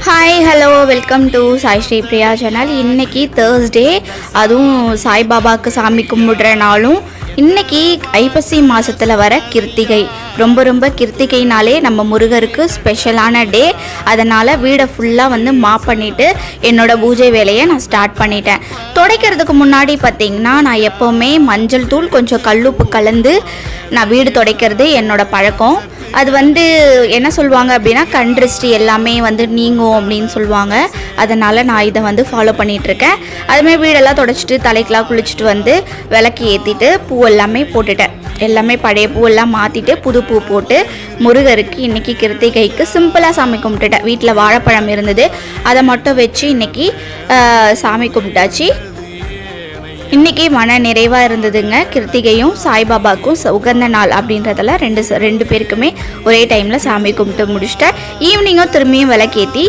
Hi hello welcome to Sai Sri Priya channel இன்னைக்கு Thursday அதுவும் சாய்பாபாவுக்கு சாமி கும்பிடுற நாளும் இன்னைக்கு ஐப்பசி மாதத்தில் வர கிருத்திகை ரொம்ப ரொம்ப கிருத்திகைனாலே நம்ம முருகருக்கு ஸ்பெஷலான டே அதனால் வீடை ஃபுல்லாக வந்து மா பண்ணிவிட்டு என்னோட பூஜை வேலையை நான் ஸ்டார்ட் பண்ணிட்டேன் துடைக்கிறதுக்கு முன்னாடி பார்த்திங்கன்னா நான் எப்போவுமே மஞ்சள் தூள் கொஞ்சம் கல்லுப்பு கலந்து நான் வீடு துடைக்கிறது என்னோட பழக்கம் அது வந்து என்ன சொல்லுவாங்க அப்படின்னா கண் திருஷ்டி எல்லாமே வந்து நீங்கும் அப்படின்னு சொல்லுவாங்க. அதனால் நான் இதை வந்து ஃபாலோ பண்ணிகிட்ருக்கேன் அதுமாதிரி வீடெல்லாம் தொடச்சிட்டு தலைக்கெலாம் குளிச்சுட்டு வந்து விளக்கு ஏற்றிட்டு பூ எல்லாமே போட்டுட்டேன். எல்லாமே பழைய பூவெல்லாம் மாற்றிட்டு புது பூ போட்டு முருகருக்கு இன்றைக்கி கிருத்திகைக்கு சிம்பிளாக சாமி கும்பிட்டுட்டேன். வீட்டில் வாழைப்பழம் இருந்தது. அதை மட்டும் வச்சு இன்றைக்கி சாமி கும்பிட்டாச்சு. இன்றைக்கி மன நிறைவாக இருந்ததுங்க. கிருத்திகையும் சாய்பாபாவுக்கும் உகந்த நாள் அப்படின்றதெல்லாம் ரெண்டு ச- ரெண்டு பேருக்குமே ஒரே டைமில் சாமி கும்பிட்டு முடிச்சிட்டேன். ஈவினிங்கும் திரும்பியும் விளக்கேற்றி